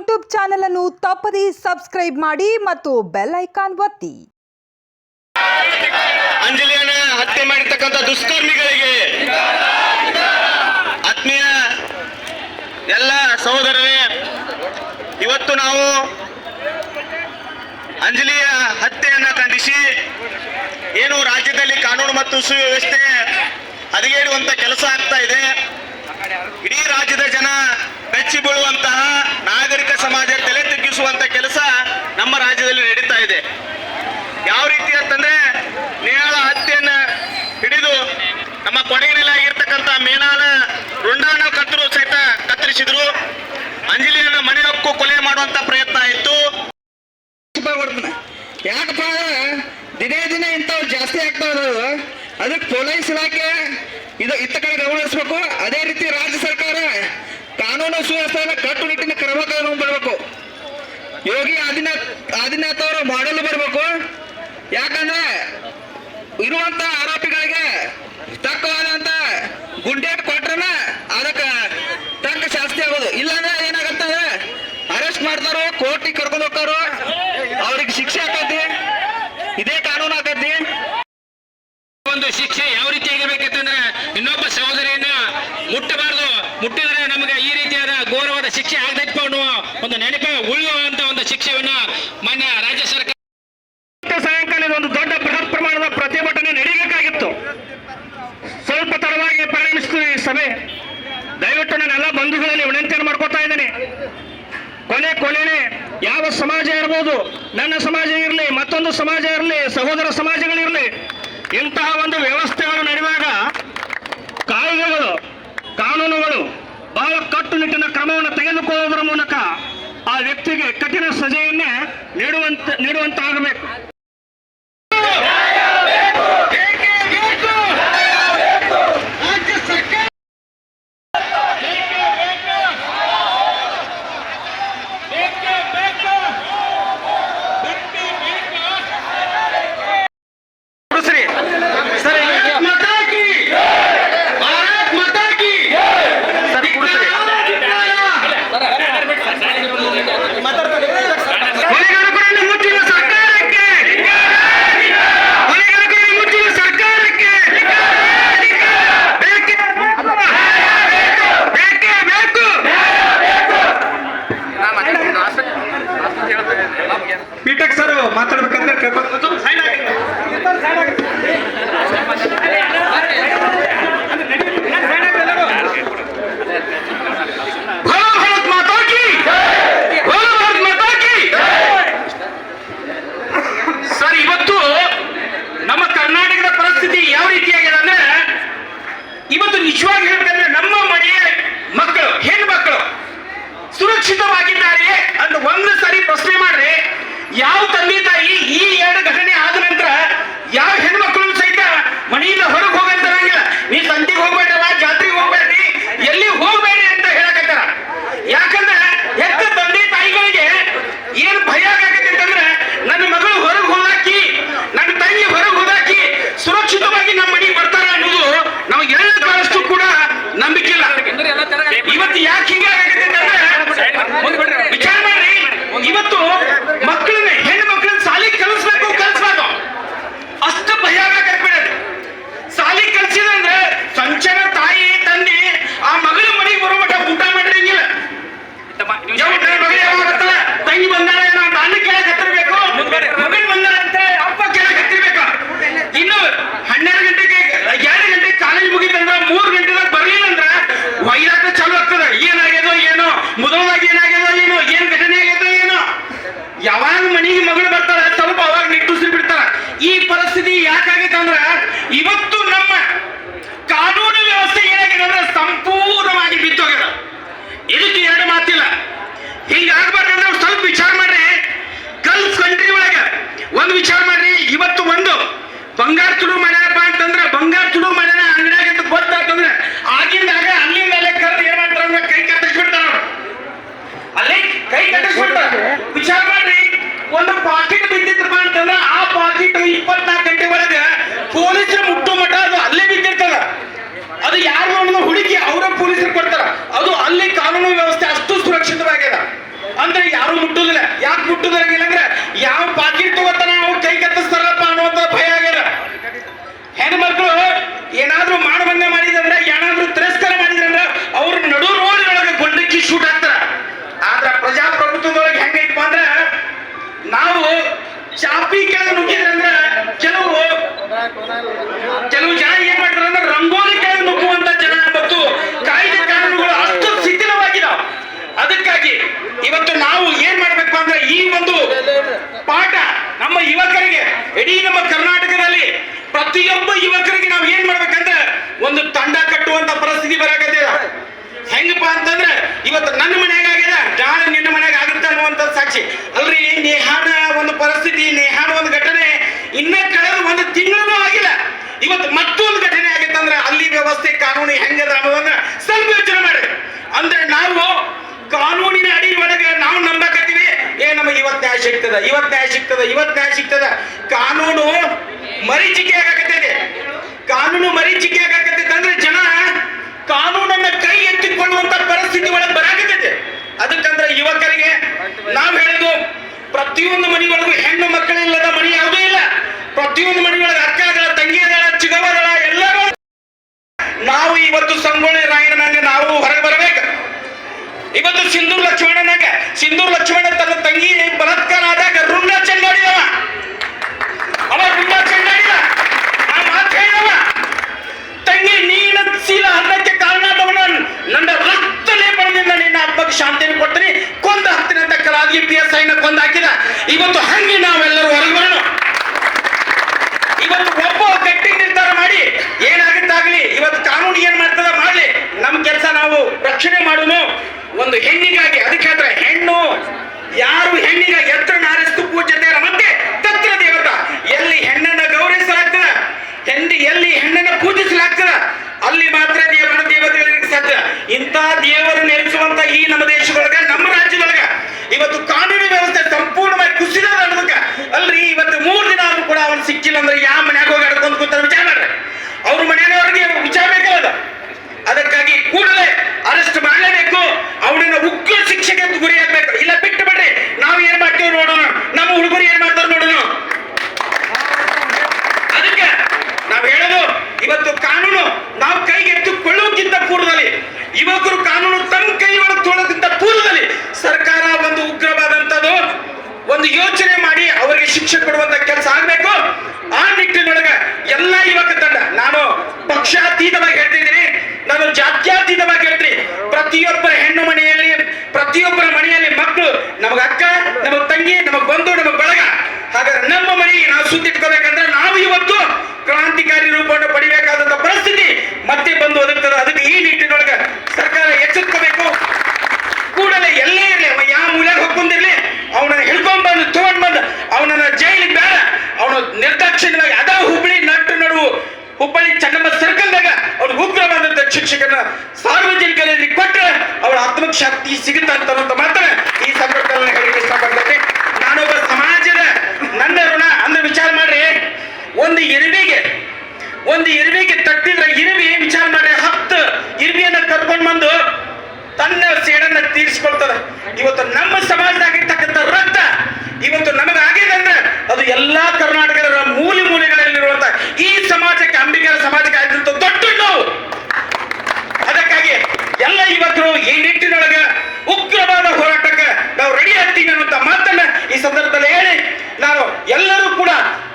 YouTube channel ಅನ್ನು ತಪ್ಪದೇ subscribe ಮಾಡಿ ಮತ್ತು ಬೆಲ್ ಐಕಾನ್ ಒತ್ತಿ. ಅಂಜಲಿಯನ್ನ ಹತ್ಯೆ ಮಾಡಿರ್ತಕ್ಕಂಥ ದುಷ್ಕರ್ಮಿಗಳಿಗೆ ಆತ್ಮೀಯ ಎಲ್ಲ ಸಹೋದರರೇ, ಇವತ್ತು ನಾವು ಅಂಜಲಿಯ ಹತ್ಯೆಯನ್ನ ಖಂಡಿಸಿ ಏನು ರಾಜ್ಯದಲ್ಲಿ ಕಾನೂನು ಮತ್ತು ಸುವ್ಯವಸ್ಥೆ ಹದಗೆಡುವಂತ ಕೆಲಸ ಆಗ್ತಾ ಇದೆ. ಇಡೀ ರಾಜ್ಯದ ಜನ ಬೆಚ್ಚಿ ಬೀಳುವಂತಹ ನಾಗರಿಕ ಸಮಾಜ ತಲೆ ತಗ್ಗಿಸುವಂತ ಕೆಲಸ ನಮ್ಮ ರಾಜ್ಯದಲ್ಲಿ ನಡೀತಾ ಇದೆ. ಯಾವ ರೀತಿ ಅಂತಂದ್ರೆ ನೇಹಾಳ ಹತ್ಯೆಯನ್ನ ಹಿಡಿದು ನಮ್ಮ ಕೊಡಗಿನಲ್ಲಿ ಆಗಿರ್ತಕ್ಕಂಥ ಮೇನಾಳ ರುಂಡಾನ ಕತ್ತರು ಸಹಿತ ಕತ್ತರಿಸಿದ್ರು. ಅಂಜಲಿಯನ್ನ ಮನೆ ಹಕ್ಕು ಕೊಲೆ ಮಾಡುವಂತ ಪ್ರಯತ್ನ ಆಯಿತು ಕೊಡ್ತಾನೆ ಯಾಕಪ್ಪ ದಿನೇ ದಿನೇ ಇಂಥವು ಜಾಸ್ತಿ ಆಗ್ತಾ ಇರೋದು ಅದಕ್ಕೆ ಪೊಲೀಸ್ ಇಲಾಖೆ ಇದು ಇತ್ತ ಕಡೆ ಗಮನಿಸ್ಬೇಕು ಅದೇ ರೀತಿ ರಾಜ್ಯ ಸರ್ಕಾರ ಕಾನೂನು ಸುವ್ಯವಸ್ಥೆಯನ್ನು ಕಟ್ಟುನಿಟ್ಟಿನ ಕ್ರಮ ಬರಬೇಕು ಯೋಗಿ ಆದಿನಾಥ್ ಆದಿನಾಥ್ ಅವರು ಮಾಡಲು ಬರಬೇಕು. ಯಾಕಂದ್ರೆ ಇರುವಂತ ಆರೋಪಿಗಳಿಗೆ ತಕ್ಕವಾದಂತ ಗುಂಡೇಟ್ ಕೊಟ್ರನ ಅದಕ್ಕೆ ತಕ್ಕ ಶಾಸ್ತಿ ಆಗೋದು. ಇಲ್ಲಾಂದ್ರೆ ಏನಾಗತ್ತ ಅರೆಸ್ಟ್ ಮಾಡ್ತಾರೋ, ಕೋರ್ಟಿಗೆ ಕರ್ಕೊಂಡು ಹೋಗ್ತಾರೋ, ಅವ್ರಿಗೆ ಶಿಕ್ಷೆ ಆಕತಿ ಇದೇ ಕಾನೂನು ಆಗತ್ತಿ ಒಂದು ಶಿಕ್ಷೆ ಯಾವ ರೀತಿ ಆಗಿರ್ಬೇಕಂತಂದ್ರೆ ಇನ್ನೊಬ್ಬ ಸಹೋದರಿಯನ್ನ ಮುಟ್ಟಬಾರದು. ಮುಟ್ಟಿದ್ರೆ ನಮಗೆ ಈ ರೀತಿಯಾದ ಗೌರವದ ಶಿಕ್ಷೆ ಆಗದಪ್ಪ ಅನ್ನುವ ಒಂದು ನೆನಪ ಉಳಿಯುವಂತ ಒಂದು ಶಿಕ್ಷೆಯನ್ನ ಮಾನ್ಯ ರಾಜ್ಯ ಸರ್ಕಾರ ಸಾಯಂಕಾಲ ಒಂದು ದೊಡ್ಡ ಬೃಹತ್ ಪ್ರಮಾಣದ ಪ್ರತಿಭಟನೆ ನಡೀಬೇಕಾಗಿತ್ತು. ಸ್ವಲ್ಪ ತಡವಾಗಿ ಪರಿಣಮಿಸಿತು ಈ ಸಭೆ. ದಯವಿಟ್ಟು ನಾನೆಲ್ಲ ಬಂಧುಗಳಲ್ಲಿ ವಿನಂತಿಯನ್ನು ಮಾಡ್ಕೊತಾ ಇದ್ದೇನೆ. ಕೊನೆ ಕೊನೆನೆ ಯಾವ ಸಮಾಜ ಇರ್ಬೋದು, ನನ್ನ ಸಮಾಜ ಇರಲಿ, ಮತ್ತೊಂದು ಸಮಾಜ ಇರಲಿ, ಸಹೋದರ ಸಮಾಜಗಳಿರಲಿ, ಇಂತಹ ಒಂದು ವ್ಯವಸ್ಥೆಗಳು ನಡೆಯುವಾಗ ಕಾಯ್ದೆಗಳು ಕಾನೂನುಗಳು ಬಹಳ ಕಟ್ಟುನಿಟ್ಟಿನ ಕ್ರಮವನ್ನು ತೆಗೆದುಕೊಳ್ಳುವುದರ ಮೂಲಕ ಆ ವ್ಯಕ್ತಿಗೆ ಕಠಿಣ ಸಜೆಯನ್ನೇ ನೀಡುವಂತ ನೀಡುವಂತಾಗಬೇಕು ಕುಡಿಸ್ರಿ ಸರ್ ಮಾತಾ ಕಿ ಭಾರತ್ ಮಾತಾ ಕಿ ಸರ್ ಕುಡಿಸ್ರಿ ಹೊಣೆಗಾರಿಕೆಯನ್ನು ಮುಚ್ಚಿದ ಸರ್ಕಾರಕ್ಕೆ ಹೊಣೆಗಾರಿಕೆಯನ್ನು ಮುಚ್ಚಿದ ಸರ್ಕಾರಕ್ಕೆ ಬೇಕೇ ಬೇಕೇ ಬೇಕು ಪೀಠಕ್ ಸರ್ ಮಾತಾಡ್ಬೇಕಂದ್ರೆ ಕೇಳ್ಕೊಂಡು ಸೈನ್ ಆಗಿ ಭಾರತ್ ಮಾತಾ ಕಿ ಭಾರತ್ ಮಾತಾ ಕಿ ಸರ್ ಇವತ್ತು ನಮ್ಮ ಕರ್ನಾಟಕದ ಪರಿಸ್ಥಿತಿ ಯಾವ ರೀತಿಯಾಗಿದೆ ಅಂದ್ರೆ ನಿಜವಾಗಿ ಹೇಳ್ಬೇಕಂದ್ರೆ ನಮ್ಮ ಮನೆಯ ಮಕ್ಕಳು ಹೆಣ್ಣು ಮಕ್ಕಳು ಸುರಕ್ಷಿತವಾಗಿದ್ದಾರೆಯೇ ಅಂತ ಒಂದು ಸಾರಿ ಪ್ರಶ್ನೆ ಮಾಡ್ರಿ, ಯಾವ ತಂದೆ ತಾಯಿ ಈ ಎರಡು ಘಟನೆ ಆದ ನಂತರ ಯಾವ ಹೆಣ್ಮಕ್ಳು ಸಹಿತ ಮನೆಯಿಂದ ಹೊರಗೆ ಹೋಗಂತಾರಂಗಿಲ್ಲ ನೀ ಸಂತಿಗೆ ಹೋಗ್ಬೇಡವ, ಜಾತ್ರೆಗೆ ಹೋಗ್ಬೇಡ್ರಿ, ಎಲ್ಲಿ ಹೋಗ್ಬೇಡಿ ಅಂತ ಹೇಳಕತ್ತಾರ ಯಾಕಂದ್ರೆ ಹೆತ್ತ ತಂದೆ ತಾಯಿಗಳಿಗೆ ಏನ್ ಭಯ ಆಗತ್ತೆ ಅಂತಂದ್ರೆ ನನ್ನ ಮಗಳು ಹೊರಗೆ ಹೋದಾಕಿ ನನ್ನ ತಂಗಿ ಹೊರಗೆ ಹೋದಾಕಿ ಸುರಕ್ಷಿತವಾಗಿ ನಮ್ಮ ಮನೆಗೆ ಬರ್ತಾರ ಅನ್ನೋದು ನಾವು ಎಲ್ಲ ಕಾಲಷ್ಟು ಕೂಡ ನಂಬಿಕೆ ಇಲ್ಲ ಇವತ್ತು ಯಾಕೆ ಹಿಂಗಾಗತ್ತೆ ಅಂತಂದ್ರೆ ವಿಚಾರ ಮಾಡ್ರಿ ಇವತ್ತು ಮಕ್ಕಳನ್ನ ಹೆಣ್ಣು ಮಕ್ಕಳನ್ನ ಸಾಲಿ ಕಲಿಸ್ಬೇಕು ಕಲಿಸ್ಬೇಕು ಅಷ್ಟು ಭಯ ಆಗಕ್ಕೆ ಸಾಲಿ ಕಲ್ಸಿದಂದ್ರೆ ಸಂಚನ ತಾಯಿ ತಂದೆ ಆ ಮಗಳ ಮನೆಗೆ ಬರೋ ಮಟ್ಟ ಊಟ ಮಾಡಿರಂಗಿಲ್ಲ ಯಾವ ಊಟ ಮಗಳು ಯಾವಾಗ ಬರ್ತಾಳ? ತಂಗಿ ಬಂದಾಳ ಏನೋ ಅಂತ ಅಣ್ಣ ಕೇಳಕ್ ಹತ್ತಿರ್ಬೇಕು ಮಗನ್ ಬಂದಾಳ ಅಂತ ಅಪ್ಪ ಕೇಳಕ್ ಹತ್ತಿರ್ಬೇಕು ಇನ್ನು ಹನ್ನೆರಡು ಗಂಟೆಗೆ ಎರಡು ಗಂಟೆಗೆ ಕಾಲೇಜ್ ಮುಗಿತಂದ್ರ ಮೂರ್ ಗಂಟೆದಾಗ ಬರ್ಲಿಲ್ಲ ಅಂದ್ರ ವೈರಾಟ ಚಾಲು ಆಗ್ತದ ಏನಾಗ್ಯದೋ ಏನೋ ಮೊದಲದಾಗ ಏನಾಗ್ಯದೋ ಏನೋ ಏನ್ ಘಟನೆ ಆಗ್ಯದೋ ಏನೋ ಯಾವಾಗ ಮನೆಗೆ ಮಗಳು ಬರ್ತಾಳ ಸ್ವಲ್ಪ ಅವಾಗ ನಿಟ್ಟುಸಿರಿ ಬಿಡ್ತಾರ ಈ ಪರಿಸ್ಥಿತಿ ಯಾಕಾಗೈತೆ ಅಂದ್ರ ಇವತ್ತು ನಮ್ಮ ಕಾನೂನು ವ್ಯವಸ್ಥೆ ಏನಾಗಿದೆ ಅಂದ್ರೆ ಸಂಪೂರ್ಣವಾಗಿ ಬಿದ್ದೋಗ್ಯದ ಇದಕ್ಕೆ ಎರಡು ಮಾತಿಲ್ಲ ಹಿಂಗಾಗ್ಬಾರ್ದು ಅಂದ್ರೆ ಸ್ವಲ್ಪ ವಿಚಾರ ಮಾಡ್ರಿ ಗಲ್ಫ್ ಕಂಟ್ರಿ ಒಳಗ ಒಂದು ವಿಚಾರ ಮಾಡ್ರಿ, ಇವತ್ತು ಒಂದು. ಬಂಗಾರ ತುಡು ಮಾಡ್ಯಾರಪ್ಪ ಅಂತಂದ್ರೆ, ಬಂಗಾರ ತುಡು ಮಾಡ್ಯಾರ ಅಂಗಡಿಯಾಗ ಅಂತ ಗೊತ್ತಾಯ್ತಂದ್ರೆ ಆಗಿಂದಾಗ ಅಲ್ಲಿಂದ ಅಲ್ಲೇ ಕರೆದು ಏನ್ ಮಾಡ್ತಾರ ಅಂದ್ರೆ ಕೈ ಕಟ್ಟಿಸ್ಬಿಡ್ತಾರ ಅಲ್ಲಿ ಕೈ ಕಟ್ಟಿಸ್ಬಿಡ್ತಾರ. ವಿಚಾರ ಮಾಡ್ರಿ, ಒಂದು ಪಾಕೆಟ್ ಬಿದ್ದಿತ್ತಪ್ಪ ಅಂತಂದ್ರೆ, ಆ ಪಾಕೆಟ್ ಇಪ್ಪತ್ನಾಲ್ಕು ಗಂಟೆ ಒಳಗೆ ಪೊಲೀಸರು ಮುಟ್ಟು ಮಟ್ಟ ಅದು ಅಲ್ಲೇ ಬಿದ್ದಿರ್ತದ. ಅದು ಯಾರು ಅನ್ನೋದು ಹುಡುಕಿ ಅವರ ಪೊಲೀಸರು ಕೊಡ್ತಾರ. ಅದು ಅಲ್ಲಿ ಕಾನೂನು ವ್ಯವಸ್ಥೆ ಅಷ್ಟು ಸುರಕ್ಷಿತವಾಗಿದೆ ಅಂದ್ರೆ ಯಾರು ಮುಟ್ಟುದಿಲ್ಲ. ಯಾಕೆ ಹೆಣ್ಮಕ್ಳು ಏನಾದ್ರೂ ಮಾಡಬಂದ ಮಾಡಿದಂದ್ರೆ ಏನಾದ್ರೂ ತಿರಸ್ಕಾರ ಮಾಡಿದ್ರಂದ್ರ, ಅವ್ರ ನಡು ರೋಡಿನೊಳಗೆ ಗೊಂಡಕ್ಕಿ ಶೂಟ್ ಆಗ್ತಾರ ಆದ್ರ ಪ್ರಜಾಪ್ರಭುತ್ವದೊಳಗೆ ಹೆಂಗೈತಪ್ಪ ಅಂದ್ರ ನಾವು ಚಾಪಿ ಕೆಳಗೆ ನುಗ್ಗಿದ್ರಂದ್ರ, ಕೆಲವು ಕೆಲವು ಜನ ಏನ್ ಮಾಡ್ತಾರೆ ಅಂದ್ರೆ, ರಂಗೋಲಿ ಕೆಳಗೆ ನುಗ್ಗುವಂತ ಜನ ಮತ್ತು ಕಾಯ್ದೆ ಕಾನೂನುಗಳು ಅಷ್ಟು ಶಿಥಿಲವಾಗಿದಾವ. ಅದಕ್ಕಾಗಿ ಇವತ್ತು ನಾವು ಏನ್ ಮಾಡ್ಬೇಕು ಅಂದ್ರೆ, ಈ ಒಂದು ಪಾಠ ನಮ್ಮ ಯುವಕರಿಗೆ, ಇಡೀ ನಮ್ಮ ಕರ್ನಾಟಕದಲ್ಲಿ ಪ್ರತಿಯೊಬ್ಬ ಯುವಕರಿಗೆ ನಾವು ಏನ್ ಮಾಡ್ಬೇಕಂದ್ರೆ ಒಂದು ತಂಡ ಕಟ್ಟುವಂತ ಪರಿಸ್ಥಿತಿ ಬರಾಕತ್ತಿದ ಹೆಂಗಪ್ಪ ಅಂತಂದ್ರೆ, ಇವತ್ತು ನನ್ನ ಮನೆಯಾಗ ಆಗಿದೆ ನಾಳೆ ನಿನ್ನ ಮನ್ಯಾಗ ಆಗುತ್ತೆ ಅನ್ನುವಂತ ಸಾಕ್ಷಿ. ಅಲ್ರಿ, ನೇಹಾನ ಒಂದು ಪರಿಸ್ಥಿತಿ, ನೇಹಾನ ಒಂದು ಘಟನೆ, ಇನ್ನ ಕಳೆದ ಒಂದು ತಿಂಗಳೂ ಆಗಿಲ್ಲ. ಇವತ್ತು ಮತ್ತೊಂದು ಘಟನೆ ಆಗಿತ್ತು ಅಂದ್ರೆ, ಅಲ್ಲಿ ವ್ಯವಸ್ಥೆ, ಕಾನೂನು ಹೆಂಗದ ಅನ್ನೋದನ್ನ ಸ್ವಲ್ಪ ಯೋಚನೆ ಮಾಡಿ ಅಂದ್ರೆ ನಾವು ಕಾನೂನಿನ ಅಡಿ ಒಳಗೆ ನಾವು ನಂಬಕತ್ತೀವಿ. ಏ, ನಮಗೆ ಇವತ್ತು ನ್ಯಾಯ ಸಿಗ್ತದ, ಇವತ್ತು ನ್ಯಾಯ ಸಿಗ್ತದ, ಇವತ್ತು ನ್ಯಾಯ ಸಿಗ್ತದ. ಕಾನೂನು ಮರೀಚಿಕೆ ಆಗಾಕತ್ತಿದೆ ಕಾನೂನು ಮರೀಚಿಕೆ ಆಗಾಕತ್ತೈತೆ ಅಂದ್ರೆ ಜನ ಕಾನೂನನ್ನ ಕೈ ಎತ್ತಿಕೊಳ್ಳುವಂತ ಪರಿಸ್ಥಿತಿ ಒಳಗೆ ಬರಾಕತ್ತೈತೆ. ಅದಕ್ಕಂದ್ರೆ ಯುವಕರಿಗೆ ನಾವು ಹೇಳುದು, ಪ್ರತಿಯೊಂದು ಮನೆಯೊಳಗೂ ಹೆಣ್ಣು ಮಕ್ಕಳಿಲ್ಲದ ಮನೆ ಯಾವುದೂ ಇಲ್ಲ. ಪ್ರತಿಯೊಂದು ಮನೆಯೊಳಗೆ ತಂಗಿ ಅದಾಳ ಚಿಗವಗಳ ಎಲ್ಲರೂ ನಾವು ಇವತ್ತು ಸಂಗೊಳ್ಳಿ ರಾಯಣ್ಣನಾಗ ನಾವು ಹೊರಗೆ ಬರಬೇಕು. ಇವತ್ತು ಸಿಂಧೂರ್ ಲಕ್ಷ್ಮಣನಾಗ, ಸಿಂಧೂರ್ ಲಕ್ಷ್ಮಣ ತನ್ನ ತಂಗಿ ಬಲಾತ್ಕಾರ ಆದಾಗ ರುಂಡ ಚೆಂಡಾಡಿದವ ಅವ ರುಂಡ ಚೆಂಡಾಡಿದ ಆ ಮಾತು ಹೇಳಿದವ ತಂಗಿ ನೀನ ಶೀಲ ಹನ್ನಕ್ಕೆ ಕಾರಣದವನ ನನ್ನ ರಕ್ತ ಲೇಪನದಿಂದ ನಿನ್ನ ಹಬ್ಬಕ್ಕೆ ಶಾಂತಿಯನ್ನು ಕೊಡ್ತೀನಿ ಕೊಂದ ಕಲಾಗಿ ಪಿ ಎಸ್ ಐನ ಕೊಂದು ಹಾಕಿದ. ಇವತ್ತು ಹಂಗೆ ನಾವೆಲ್ಲರೂ ಹೊರಗೆ ಬರೋಣ. ಇವತ್ತು ಒಬ್ಬ ಗಟ್ಟಿ ನಿರ್ಧಾರ ಮಾಡಿ ಏನಾಗುತ್ತಾಗ್ಲಿ ಇವತ್ತು ಕಾನೂನು ಏನ್ ಮಾಡ್ತದ ಮಾಡ್ಲಿ. ನಮ್ಮ ಕೆಲಸ ನಾವು ರಕ್ಷಣೆ ಮಾಡೋನು. ಒಂದು ಹೆಣ್ಣಿಗಾಗಿ, ಅದಕ್ಕೆ ಹೇಳ್ತಾರೆ ಹೆಣ್ಣು, ಯಾರು ಹೆಣ್ಣಿಗಾಗಿ ಎತ್ತರ ನಾರಿಸ್ತು ಪೂಜ್ಯತೆಯರ ಮತ್ತೆ ತತ್ರ ದೇವತ. ಎಲ್ಲಿ ಹೆಣ್ಣನ್ನ ಗೌರವಿಸಲಾಗ್ತದ, ಹೆಂಡಿ ಎಲ್ಲಿ ಹೆಣ್ಣನ್ನ ಪೂಜಿಸಲಾಗ್ತದ ಅಲ್ಲಿ ಮಾತ್ರ ದೇವರ ದೇವತೆಗಳಿಗೆ ಸಾಧ್ಯ. ಇಂಥ ದೇವರು ನೆಲೆಸುವಂತ ಈ ನಮ್ಮ ದೇಶದೊಳಗ, ನಮ್ಮ ರಾಜ್ಯದೊಳಗ. ಇವತ್ತು ಕಾನೂನು ವ್ಯವಸ್ಥೆ ಸಂಪೂರ್ಣವಾಗಿ ಕುಸಿದ ಅನ್ನೋದಕ್ಕ ಅಲ್ರಿ ಇವತ್ತು ಮೂರ್ ದಿನ ಆದ್ರೂ ಕೂಡ ಅವನ್ ಸಿಕ್ಕಿಲ್ಲ ಅಂದ್ರೆ ಯಾವ ಮನ್ಯಾಗ ಹೋಗಿ ಅಡ್ಕೊಂಡ್ ಕೂತಾರ ವಿಚಾರ ಮಾಡ್ರಿ ಅವ್ರ ಮನೆಯವರಿಗೆ ವಿಚಾರ ಬೇಕಲ್ಲ ಅದಕ್ಕಾಗಿ ಕೂಡಲೇ ಅರೆಸ್ಟ್ ಮಾಡಲೇಬೇಕು ಅವನನ್ನ ಉಗ್ರ ಶಿಕ್ಷೆಗೆ ಗುರಿ ಆಗ್ಬೇಕು ಇಲ್ಲ ಬಿಟ್ಟು ಬಿಡ್ರಿ ನಾವು ಏನ್ ಮಾಡ್ತೀವಿ ನೋಡೋಣ ನಮ್ಮ ಹುಡುಗರು ಏನ್ ಮಾಡ್ತಾರ ನೋಡೋಣ ಅದಕ್ಕೆ ನಾವು ಹೇಳೋದು ಇವತ್ತು ಕಾನೂನು ನಾವು ಕೈಗೆತ್ತಿಕೊಳ್ಳುವುದಕ್ಕಿಂತ ಪೂರ್ವದಲ್ಲಿ ಯುವಕರು ಕಾನೂನು ತಮ್ಮ ಕೈ ಒಳಗೆ ತೊಳೋದಕ್ಕಿಂತ ಪೂರ್ವದಲ್ಲಿ ಸರ್ಕಾರ ಒಂದು ಉಗ್ರವಾದಂಥದ್ದು ಒಂದು ಯೋಚನೆ ಮಾಡಿ ಅವರಿಗೆ ಶಿಕ್ಷೆ ಕೊಡುವಂತ ಕೆಲಸ ಆಗ್ಬೇಕು. ಆ ನಿಟ್ಟಿನೊಳಗೆ ಎಲ್ಲ ಯುವಕ ತಂಡ, ನಾನು ಪಕ್ಷಾತೀತವಾಗಿ ಹೇಳ್ತಿದ್ದೀನಿ, ನಾನು ಜಾತ್ಯಾತೀತವಾಗಿ ಹೇಳ್ತೀನಿ. ಪ್ರತಿಯೊಬ್ಬ ಹೆಣ್ಣು ಮನೆಯಲ್ಲಿ, ಪ್ರತಿಯೊಬ್ಬರ ಮನೆಯಲ್ಲಿ ಮಕ್ಕಳು ನಮಗ ಅಕ್ಕ, ನಮಗ್ ತಂಗಿ, ನಮಗ್ ಬಂಧು, ನಮಗ್ ಬಳಗ. ಹಾಗಾದ್ರೆ ನಮ್ಮ ಮನೆಗೆ ನಾವು ಸುತ್ತಿಟ್ಕೋಬೇಕಂದ್ರೆ ನಾವು ಇವತ್ತು ಕ್ರಾಂತಿಕಾರಿ ರೂಪವನ್ನು ಪಡಿಬೇಕಾದಂತ ಪರಿಸ್ಥಿತಿ ಮತ್ತೆ ಬಂದು ಒದಗ್ತದೆ. ಅದಕ್ಕೆ ಈ ನಿಟ್ಟಿನೊಳಗೆ ಸರ್ಕಾರ ಎಚ್ಚೆತ್ಕೋಬೇಕು ಕೂಡಲೇ ಎಲ್ಲೇ ಇರಲಿ ಅವ ಯಾವ ಮೂಲೆಗೆ ಹೊಕ್ಕೊಂಡಿರ್ಲಿ ಅವನನ್ನ ಹಿಡ್ಕೊಂಡ್ ಬಂದು ತಗೊಂಡ್ ಬಂದು ಅವನನ್ನ ಜೈಲಿಗೆ ಬೇಡ. ಅವನು ನಿರ್ದಾಕ್ಷಿಣ್ಯವಾಗಿ ಅದ ಹುಬ್ಬಳ್ಳಿ ನಟ್ಟು ನಡುವು ಹುಬ್ಬಳ್ಳಿ ಚೆನ್ನಮ್ಮ ಸರ್ಕಲ್ದಾಗ ಅವ್ರು ಉಗ್ರವಾದಂತ ಶಿಕ್ಷಕನ ಸಾರ್ವಜನಿಕರಲ್ಲಿ ಕೊಟ್ಟರೆ ಅವರ ಆತ್ಮಕ್ ಶಕ್ತಿ ಸಿಗುತ್ತೆ ಅಂತ ಮಾತ್ರ ಈ ಸಂದರ್ಭದಲ್ಲಿ ಹೇಳಿ ಇಷ್ಟಪಡ್ತೇನೆ. ನಾನೊಬ್ಬ ಸಮಾಜದ ನನ್ನ ಋಣ ಅಂದ್ರೆ ವಿಚಾರ ಮಾಡ್ರಿ. ಒಂದು ಇರುವೆಗೆ ಒಂದು ಇರುವೆಗೆ ತಟ್ಟಿದ್ರೆ ಇರುವೆ ವಿಚಾರ ಮಾಡ್ರಿ? ಹತ್ತು ಇರುವಿಯನ್ನ ಕರ್ಕೊಂಡು ಬಂದು ತನ್ನ ಸೇಡನ್ನ ತೀರಿಸ್ಕೊಳ್ತದ. ಇವತ್ತು ನಮ್ಮ ಸಮಾಜದಾಗಿರ್ತಕ್ಕಂಥ ರಕ್ತ ಇವತ್ತು ನಮಗಾಗಿದೆ ಅಂದ್ರೆ ಅದು ಎಲ್ಲಾ ಕರ್ನಾಟಕದ ಮೂಲೆ ಮೂಲೆಗಳಲ್ಲಿರುವಂತ ಈ ಸಮಾಜಕ್ಕೆ ಅಂಬಿಗರ ಸಮಾಜಕ್ಕೆ ಆಗಿರುವಂತ ದೊಡ್ಡ ನೋವು ಅದಕ್ಕಾಗಿ ಎಲ್ಲ ಇವತ್ತು ಈ ನಿಟ್ಟಿನೊಳಗ ಉಗ್ರವಾದ ಹೋರಾಟಕ್ಕೆ ನಾವು ರೆಡಿ ಆಗ್ತೀವಿ ಅನ್ನುವಂತ ಮಾತನ್ನ ಈ ಸಂದರ್ಭದಲ್ಲಿ ಹೇಳಿ, ನಾನು ಎಲ್ಲರೂ ಕೂಡ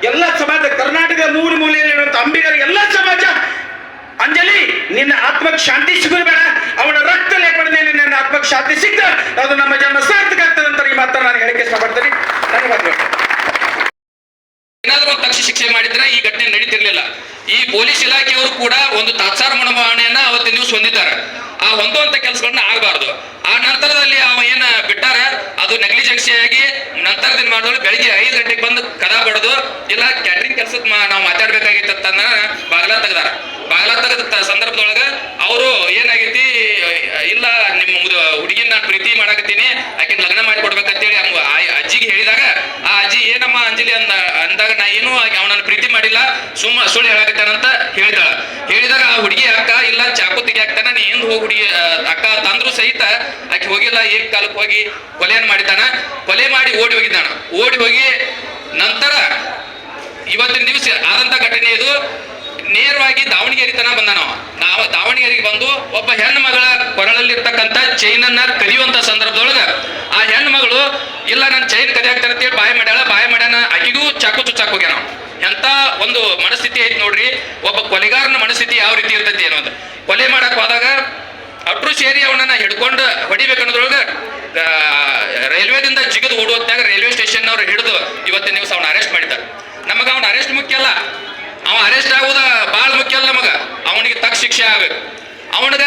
ಎಲ್ಲ ಸಮಾಜ, ಕರ್ನಾಟಕದ ಮೂಲ ಮೂಲೆಯಲ್ಲಿರುವಂತ ಅಂಬಿಗರ ಎಲ್ಲ ಸಮಾಜ, ಅಂಜಲಿ, ನಿನ್ನ ಆತ್ಮಕ್ಕೆ ಶಾಂತಿ ಸಿಗಬೇಡ ಬೇಡ ಅವನ ರಕ್ತ ಲೇಪನದಲ್ಲಿ ನಿನ್ನ ಆತ್ಮಕ್ಕೆ ಶಾಂತಿ ಸಿಕ್ಕ ಅದು ನಮ್ಮ ಜನ್ಮ ಸಾರ್ಥಕ ಆಗ್ತದೆ ಅಂತ ಈ ಮಾತನ್ನ ನಾನು ಹೇಳಿಕೆ ಇಷ್ಟಪಡ್ತೀನಿ. ಧನ್ಯವಾದಗಳು ಏನಾದ್ರೂ ಒಂದು ತಕ್ಷಣ ಶಿಕ್ಷೆ ಮಾಡಿದ್ರೆ ಈ ಘಟನೆ ನಡೀತಿರ್ಲಿಲ್ಲ. ಈ ಪೊಲೀಸ್ ಇಲಾಖೆಯವರು ಕೂಡ ಒಂದು ತಾತ್ಸಾರ ಮನೋಭಾವನೆಯನ್ನ ಅವತ್ತಿನ ದಿವಸ ಹೊಂದಿದ್ದಾರೆ. ಆ ಹೊಂದುವಂತ ಕೆಲಸಗಳನ್ನ ಆಗಬಾರ್ದು. ಆ ನಂತರದಲ್ಲಿ ಅವ ಏನ ಬಿಟ್ಟಾರ? ಅದು ನೆಗ್ಲಿಜೆನ್ಸಿ ಆಗಿ ನಂತರ ದಿನ ಮಾಡಿದ್ರು ಬೆಳಿಗ್ಗೆ ಐದು ಗಂಟೆಗೆ ಬಂದು ಕದ ಬಡದು. ಇಲ್ಲ ಕ್ಯಾಟ್ರಿಂಗ್ ಕೆಲಸದ ನಾವು ಮಾತಾಡ್ಬೇಕಾಗಿತ್ತ ಬಾಗಲ ತೆಗ್ದಾರ. ಬಾಗಲ ತೆಗೆದ ಸಂದರ್ಭದೊಳಗ ಅವರು ಏನಾಗೈತಿ, ಇಲ್ಲ, ನಿಮ್ಮ ಹುಡುಗಿನ ನಾನು ಪ್ರೀತಿ ಮಾಡಾಕತ್ತೀನಿ ಆಕೆ ಲಗ್ನ ಮಾಡಿ ಕೊಡ್ಬೇಕಂತೇಳಿ ಆ ಆ ಅಜ್ಜಿಗೆ ಹೇಳಿದಾಗ ಆ ಅಜ್ಜಿ ಏನಮ್ಮ ಅಂಜಲಿ ಅಂದ ಅಂದಾಗ ನಾ ಏನು ಅವನನ್ನ ಪ್ರೀತಿ ಮಾಡಿಲ್ಲ, ಸುಮ್ಮ ಸುಳ್ಳು ಹೇಳಕತ್ತಾನಂತ ಹೇಳಿದಾಳ. ಹೇಳಿದಾಗ ಆ ಹುಡುಗಿ ಅಕ್ಕ ಇಲ್ಲ, ಚಾಕು ತೆಗಿಯಾಕ್ತಾನ ನೀ ಹಿಂದ್ ಹೋಗಿ ಹುಡುಗಿ ಅಕ್ಕ ತಂದ್ರು ಸಹಿತ ಆಕೆ ಹೋಗಿಲ್ಲ, ಏಕ್ ಕಾಲಕ್ಕೆ ಹೋಗಿ ಕೊಲೆಯನ್ನು ಮಾಡಿದ್ದಾನ. ಕೊಲೆ ಮಾಡಿ ಓಡಿ ಹೋಗಿದ್ದಾನ. ಓಡಿ ಹೋಗಿ ನಂತರ ಇವತ್ತಿನ ದಿವಸ ಆದಂತ ಘಟನೆ ಇದು. ನೇರವಾಗಿ ದಾವಣಗೆರೆ ತನ ಬಂದಾನ ನಾವು ದಾವಣಗೆರೆಗೆ ಬಂದು ಒಬ್ಬ ಹೆಣ್ಣು ಮಗಳ ಕೊರಳಲ್ಲಿರ್ತಕ್ಕಂಥ ಚೈನನ್ನ ಕಲಿಯುವಂತ ಸಂದರ್ಭದೊಳಗ ಆ ಹೆಣ್ಣು ಮಗಳು ಇಲ್ಲ ನನ್ನ ಚೈನ್ ಕದಿಯಾಕ್ತಾರೆ ಅಂತೇಳಿ ಬಾಯಿ ಮಾಡ್ಯಾಳ, ಬಾಯಿ ಮಾಡ್ಯಾನ. ಆಕಿಗೂ ಚಾಕು ಚುಚ್ಚಾಕ್ ಹೋಗ್ಯಾನ ಎಂತ ಒಂದು ಮನಸ್ಥಿತಿ ಐತಿ ನೋಡ್ರಿ, ಒಬ್ಬ ಕೊಲೆಗಾರನ ಮನಸ್ಥಿತಿ ಯಾವ ರೀತಿ ಇರ್ತೈತಿ ಅನ್ನೋದು. ಕೊಲೆ ಮಾಡಕ್ ಹೋದಾಗ ಅಟ್ರು ಸೇರಿ ಅವನನ್ನ ಹಿಡ್ಕೊಂಡು ಹೊಡಿಬೇಕನ್ನೋದ್ರೊಳಗ ರೈಲ್ವೆ ರೈಲ್ವೆದಿಂದ ಜಿಗಿದು ಓಡುವತ್ತಾಗ ರೈಲ್ವೆ ಸ್ಟೇಷನ್ ಅವ್ರು ಹಿಡಿದು ಇವತ್ತಿನ ದಿವಸ ಅವ್ನ ಅರೆಸ್ಟ್ ಮಾಡಿದ್ದಾರೆ. ನಮಗ ಅವ್ನ ಅರೆಸ್ಟ್ ಮುಖ್ಯ ಅಲ್ಲ. ಅವ ಅರೆಸ್ಟ್ ಆಗುದ ಭಾಳ ಮುಖ್ಯ ಅಲ್ಲ ನಮಗ. ಅವನಿಗೆ ತಕ್ಕ ಶಿಕ್ಷೆ ಆಗ್ಬೇಕು. ಅವನಿಗ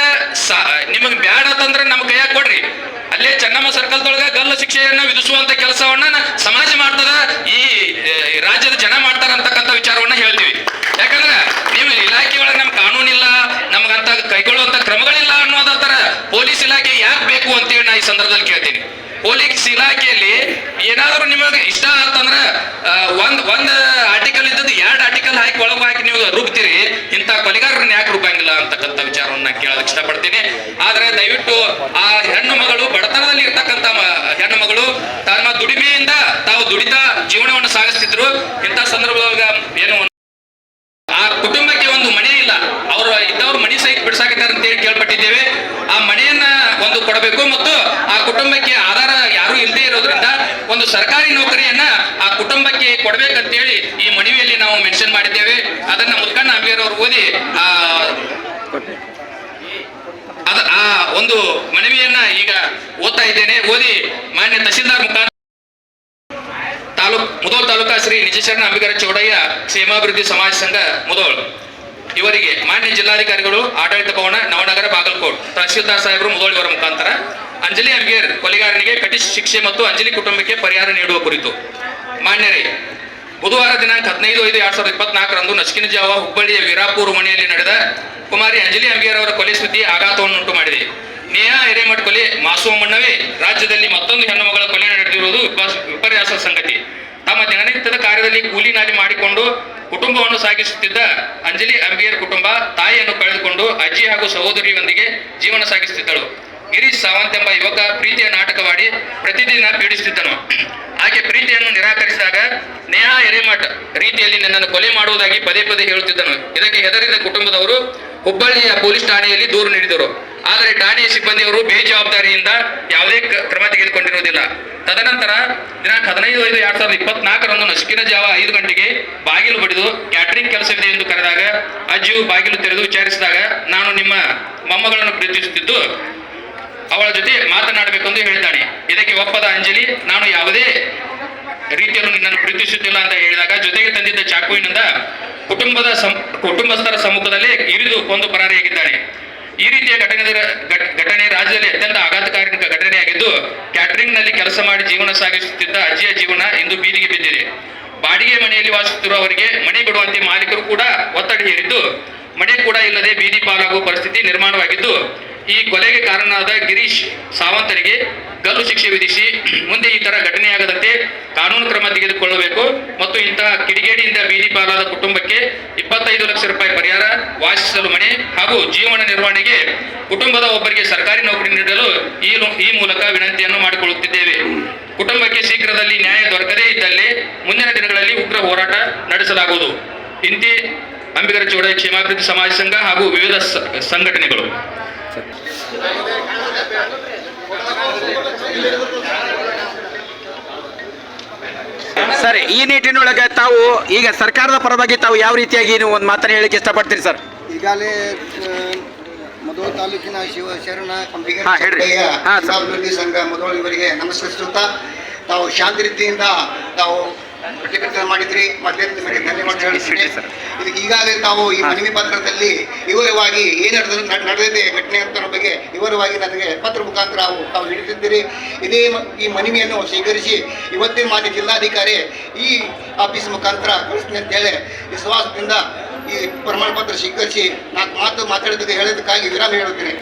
ನಿಮಗ್ ಬ್ಯಾಡ ಅಂತಂದ್ರೆ ನಮ್ಮ ಕೈಯಾಗ ಕೊಡ್ರಿ. ಅಲ್ಲೇ ಚೆನ್ನಮ್ಮ ಸರ್ಕಲ್ದೊಳಗ ಗಲ್ಲ ಶಿಕ್ಷೆಯನ್ನ ವಿಧಿಸುವಂತ ಕೆಲಸವನ್ನ ಸಮಾಜ ಮಾಡ್ತದ, ಈ ರಾಜ್ಯದ ಜನ ಮಾಡ್ತಾರ ಅಂತಕ್ಕಂಥ ವಿಚಾರವನ್ನ ಹೇಳ್ತೀವಿ. ಯಾಕಂದ್ರ ನೀವು ಇಲಾಖೆ ಒಳಗೆ ನಮ್ ಕಾನೂನು ಇಲ್ಲ ನಮಗಂತ ಕೈಗೊಳ್ಳುವಂತ ಕ್ರಮಗಳಿಲ್ಲ ಅನ್ನೋದತ್ತರ ಪೊಲೀಸ್ ಇಲಾಖೆ ಯಾಕೆ ಬೇಕು ಅಂತೇಳಿ ನಾ ಈ ಸಂದರ್ಭದಲ್ಲಿ ಕೇಳ್ತೀನಿ. ಪೊಲೀಸ್ ಇಲಾಖೆಯಲ್ಲಿ ಏನಾದರೂ ನಿಮಗೆ ಇಷ್ಟ ಅಂತಂದ್ರ ಒಂದ್ ಒಂದ್ ಆರ್ಟಿಕಲ್ ಇದ್ದದ್ದು ಎರಡು ಆರ್ಟಿಕಲ್ ಹಾಕಿ ಒಳಗೆ ಹಾಕಿ ನೀವು ರುಬ್ತೀರಿ. ಇಂತ ಕೊಲೆಗಾರರನ್ನ ಯಾಕೆ ರುಬ್ಬಂಗಿಲ್ಲ ಅಂತಕ್ಕಂಥ ವಿಚಾರವನ್ನ ಕೇಳೋದಕ್ಕೆ ಇಷ್ಟಪಡ್ತೀನಿ. ಆದ್ರೆ ದಯವಿಟ್ಟು ಆ ಹೆಣ್ಣು ಮಗಳು ಬಡತನದಲ್ಲಿ ಇರ್ತಕ್ಕಂಥ ಮ- ಹೆಣ್ಣು ಮಗಳು ತಮ್ಮ ದುಡಿಮೆಯಿಂದ ತಾವು ದುಡಿತಾ ಜೀವನವನ್ನು ಸಾಗಿಸ್ತಿದ್ರು. ಇಂಥ ಸಂದರ್ಭದೊಳಗ ಏನು ಆ ಕುಟುಂಬಕ್ಕೆ ಒಂದು ಮನೆ ಇಲ್ಲ ಅವರು ಇದ್ದವ್ರು ಮನೆ ಸಹಿತ ಬಿಡ್ಸಾಕಿದ್ದಾರೆ ಅಂತ ಹೇಳಿ ಕೇಳ್ಪಟ್ಟಿದ್ದೇವೆ. ಆ ಮನೆಯನ್ನ ಒಂದು ಕೊಡಬೇಕು ಮತ್ತು ಆ ಕುಟುಂಬಕ್ಕೆ ಆಧಾರ ಯಾರು ಇಲ್ಲದೆ ಇರೋದ್ರಿಂದ ಒಂದು ಸರ್ಕಾರಿ ನೌಕರಿಯನ್ನ ಆ ಕುಟುಂಬಕ್ಕೆ ಕೊಡ್ಬೇಕಂತೇಳಿ ಈ ಮನವಿಯಲ್ಲಿ ನಾವು ಮೆನ್ಷನ್ ಮಾಡಿದ್ದೇವೆ. ಅದನ್ನ ಮುದ್ಕಣ್ಣ ಅಂಬೇರ್ ಅವರು ಓದಿ ಆ ಅದ ಆ ಒಂದು ಮನವಿಯನ್ನ ಈಗ ಓದ್ತಾ ಇದ್ದೇನೆ. ಓದಿ ಮಾನ್ಯ ತಹಸೀಲ್ದಾರ್ ಮುಖಾಂತರ ತಾಲೂಕ್ ಮುದೋಳ್ ತಾಲೂಕಾ ಶ್ರೀ ನಿಜಶರಣ ಅಂಬಿಗರ ಚೌಡಯ್ಯ ಕ್ಷೇಮಾಭಿವೃದ್ಧಿ ಸಮಾಜ ಸಂಘ ಮುದೋಳ್ ಇವರಿಗೆ ಮಾನ್ಯ ಜಿಲ್ಲಾಧಿಕಾರಿಗಳು, ಆಡಳಿತ ಭವನ, ನವನಗರ, ಬಾಗಲಕೋಟ್ ತಹಸೀಲ್ದಾರ್ ಸಾಹೇಬರು ಮುದೋಳ್ ಇವರ ಮುಖಾಂತರ ಅಂಜಲಿ ಅಂಬೇರ್ ಕೊಲೆಗಾರನಿಗೆ ಕಠಿಣ ಶಿಕ್ಷೆ ಮತ್ತು ಅಂಜಲಿ ಕುಟುಂಬಕ್ಕೆ ಪರಿಹಾರ ನೀಡುವ ಕುರಿತು. ಮಾನ್ಯರೇ, ಬುಧವಾರ ದಿನಾಂಕ ಹದಿನೈದು ಐದು ಎರಡ್ ಸಾವಿರದ ಇಪ್ಪತ್ನಾಲ್ಕರಂದು ನಸ್ಕಿನ ಜಾವ ಹುಬ್ಬಳ್ಳಿಯ ವೀರಾಪುರ ಮನೆಯಲ್ಲಿ ನಡೆದ ಕುಮಾರಿ ಅಂಜಲಿ ಅಂಬೇರ್ ಅವರ ಕೊಲೆ ಸುದ್ದಿ ಆಘಾತವನ್ನುಂಟು ಮಾಡಿದೆ. ನೇಹಾ ಹಿರೇಮಠ್ ಕೊಲೆ ಮಾಸುವಮ್ಮಣ್ಣವೇ ರಾಜ್ಯದಲ್ಲಿ ಮತ್ತೊಂದು ಹೆಣ್ಣು ಮಗಳ ಕೊಲೆ ನಡೆದಿರುವುದು ವಿಪರ್ಯಾಸ ಸಂಗತಿ. ತಮ್ಮ ದಿನನಿತ್ಯದ ಕಾರ್ಯದಲ್ಲಿ ಕೂಲಿ ನಾಲಿ ಮಾಡಿಕೊಂಡು ಕುಟುಂಬವನ್ನು ಸಾಗಿಸುತ್ತಿದ್ದ ಅಂಜಲಿ ಅಂಬಿಯರ್ ಕುಟುಂಬ ತಾಯಿಯನ್ನು ಕಳೆದುಕೊಂಡು ಅಜ್ಜಿ ಹಾಗೂ ಸಹೋದರಿಯೊಂದಿಗೆ ಜೀವನ ಸಾಗಿಸುತ್ತಿದ್ದಳು. ಗಿರೀಶ್ ಸಾವಂತ್ ಎಂಬ ಯುವಕ ಪ್ರೀತಿಯ ನಾಟಕವಾಡಿ ಪ್ರತಿದಿನ ಪೀಡಿಸುತ್ತಿದ್ದನು. ಆಕೆ ಪ್ರೀತಿಯನ್ನು ನಿರಾಕರಿಸಿದಾಗ ನೇಹಾ ಎರೆಮಠ್ ರೀತಿಯಲ್ಲಿ ನನ್ನನ್ನು ಕೊಲೆ ಮಾಡುವುದಾಗಿ ಪದೇ ಪದೇ ಹೇಳುತ್ತಿದ್ದನು. ಇದಕ್ಕೆ ಹೆದರಿದ ಕುಟುಂಬದವರು ಹುಬ್ಬಳ್ಳಿಯ ಪೊಲೀಸ್ ಠಾಣೆಯಲ್ಲಿ ದೂರು ನೀಡಿದರು. ಆದರೆ ಠಾಣೆಯ ಸಿಬ್ಬಂದಿಯವರು ಬೇಜವಾಬ್ದಾರಿಯಿಂದ ಯಾವುದೇ ಕ್ರಮ ತೆಗೆದುಕೊಂಡಿರುವುದಿಲ್ಲ. ತದನಂತರ ದಿನಾಂಕ ಹದಿನೈದು ಐದು ಎರಡ್ ಸಾವಿರದ ಇಪ್ಪತ್ನಾಲ್ಕರಂದು ನಸುಕಿನ ಜಾವ ಐದು ಗಂಟೆಗೆ ಬಾಗಿಲು ಬಡಿದು ಕ್ಯಾಟರಿಂಗ್ ಕೆಲಸವಿದೆ ಎಂದು ಕರೆದಾಗ ಅಜ್ಜಿಯು ಬಾಗಿಲು ತೆರೆದು ವಿಚಾರಿಸಿದಾಗ, ನಾನು ನಿಮ್ಮ ಮೊಮ್ಮಗಳನ್ನು ಪ್ರೀತಿಸುತ್ತಿದ್ದು ಅವಳ ಜೊತೆ ಮಾತನಾಡಬೇಕೆಂದು ಹೇಳಿದ್ದಾನೆ. ಇದಕ್ಕೆ ಒಪ್ಪದ ಅಂಜಲಿ, ನಾನು ಯಾವುದೇ ರೀತಿಯಲ್ಲೂ ನಿನ್ನನ್ನು ಪ್ರೀತಿಸುತ್ತಿಲ್ಲ ಅಂತ ಹೇಳಿದಾಗ, ಜೊತೆಗೆ ತಂದಿದ್ದ ಚಾಕುವಿನಿಂದ ಕುಟುಂಬದ ಕುಟುಂಬಸ್ಥರ ಸಮ್ಮುಖದಲ್ಲಿ ಇರಿದು ಕೊಂದು ಪರಾರಿಯಾಗಿದ್ದಾನೆ. ಈ ರೀತಿಯ ಘಟನೆ ಘಟನೆ ರಾಜ್ಯದಲ್ಲಿ ಅತ್ಯಂತ ಆಘಾತಕಾರಿ ಘಟನೆಯಾಗಿದ್ದು ಕ್ಯಾಟರಿಂಗ್ನಲ್ಲಿ ಕೆಲಸ ಮಾಡಿ ಜೀವನ ಸಾಗಿಸುತ್ತಿದ್ದ ಅಜ್ಜಿಯ ಜೀವನ ಇಂದು ಬೀದಿಗೆ ಬಿದ್ದಿದೆ. ಬಾಡಿಗೆ ಮನೆಯಲ್ಲಿ ವಾಸಿಸುತ್ತಿರುವ ಅವರಿಗೆ ಮನೆ ಬಿಡುವಂತೆ ಮಾಲೀಕರು ಕೂಡ ಒತ್ತಡ ಹೇರಿದ್ದು, ಮನೆ ಕೂಡ ಇಲ್ಲದೆ ಬೀದಿ ಪಾಲಾಗುವ ಪರಿಸ್ಥಿತಿ ನಿರ್ಮಾಣವಾಗಿದ್ದು ಈ ಕೊಲೆಗೆ ಕಾರಣನಾದ ಗಿರೀಶ್ ಸಾವಂತರಿಗೆ ಗಲ್ಲು ಶಿಕ್ಷೆ ವಿಧಿಸಿ ಮುಂದೆ ಈ ತರ ಘಟನೆಯಾಗದಂತೆ ಕಾನೂನು ಕ್ರಮ ತೆಗೆದುಕೊಳ್ಳಬೇಕು ಮತ್ತು ಇಂತಹ ಕಿಡಿಗೇಡಿಯಿಂದ ಬೀದಿ ಪಾಲಾದ ಕುಟುಂಬಕ್ಕೆ ಇಪ್ಪತ್ತೈದು ಲಕ್ಷ ರೂಪಾಯಿ ಪರಿಹಾರ ವಾಸಿಸಲು ಮನೆ ಹಾಗೂ ಜೀವನ ನಿರ್ವಹಣೆಗೆ ಕುಟುಂಬದ ಒಬ್ಬರಿಗೆ ಸರ್ಕಾರಿ ನೌಕರಿ ನೀಡಲು ಈ ಈ ಮೂಲಕ ವಿನಂತಿಯನ್ನು ಮಾಡಿಕೊಳ್ಳುತ್ತಿದ್ದೇವೆ. ಕುಟುಂಬಕ್ಕೆ ಶೀಘ್ರದಲ್ಲಿ ನ್ಯಾಯ ದೊರಕದೇ ಇದ್ದಲ್ಲಿ ಮುಂದಿನ ದಿನಗಳಲ್ಲಿ ಉಗ್ರ ಹೋರಾಟ ನಡೆಸಲಾಗುವುದು. ಇಂತಿ ಅಂಬಿಗರ ಚೌಡ, ಕ್ಷೇಮಾಭಿವೃದ್ಧಿ ಸಮಾಜ ಸಂಘ ಹಾಗೂ ವಿವಿಧ ಸಂಘಟನೆಗಳು. ಸರ್ ಈ ನಿಟ್ಟಿನೊಳಗೆ ತಾವು ಈಗ ಸರ್ಕಾರದ ಪರವಾಗಿ ತಾವು ಯಾವ ರೀತಿಯಾಗಿ ನೀವು ಒಂದು ಮಾತನ್ನು ಹೇಳಕ್ಕೆ ಇಷ್ಟಪಡ್ತೀರಿ ಸರ್ ಈಗಾಗಲೇ ಮಧುವ ತಾಲೂಕಿನ ಶಿವ ಶರಣ ಹಾ, ಹೇಳ್ರಿ. ಹಾ, ಸರ್. ಸಂಘ ಮಧುರ ಇವರಿಗೆ ನಮಸ್ಕರಿಸುತ್ತಾ ತಾವು ಶಾಂತಿ ರೀತಿಯಿಂದ ತಾವು ಪ್ರತಿಭಟನೆ ಮಾಡಿದ್ರಿ ಮೊದಲೇ ನಿಮಗೆ ಧನ್ಯವಾದ ಹೇಳ್ತೀನಿ ಸರ್. ಇದಕ್ಕೆ ಈಗಾಗಲೇ ತಾವು ಈ ಮನವಿ ಪತ್ರದಲ್ಲಿ ವಿವರವಾಗಿ ಏನು ನಡೆದ ನಡೆದಿದೆ ಘಟನೆ ಅಂತ ಬಗ್ಗೆ ವಿವರವಾಗಿ ನನಗೆ ಪತ್ರ ಮುಖಾಂತರ ತಾವು ತಾವು ನೀಡುತ್ತಿದ್ದೀರಿ. ಇದೇ ಈ ಮನವಿಯನ್ನು ಸ್ವೀಕರಿಸಿ ಇವತ್ತಿನ ಮಾನ್ಯ ಜಿಲ್ಲಾಧಿಕಾರಿ ಈ ಆಫೀಸ್ ಮುಖಾಂತರ ಕಳಿಸ್ತೀನಿ ಅಂತೇಳಿ ವಿಶ್ವಾಸದಿಂದ ಈ ಪ್ರಮಾಣ ಪತ್ರ ಸ್ವೀಕರಿಸಿ ನಾಲ್ಕು ಮಾತು ಮಾತಾಡೋದಕ್ಕೆ ಹೇಳೋದಕ್ಕಾಗಿ ವಿರಾಮ ಹೇಳುತ್ತೇನೆ.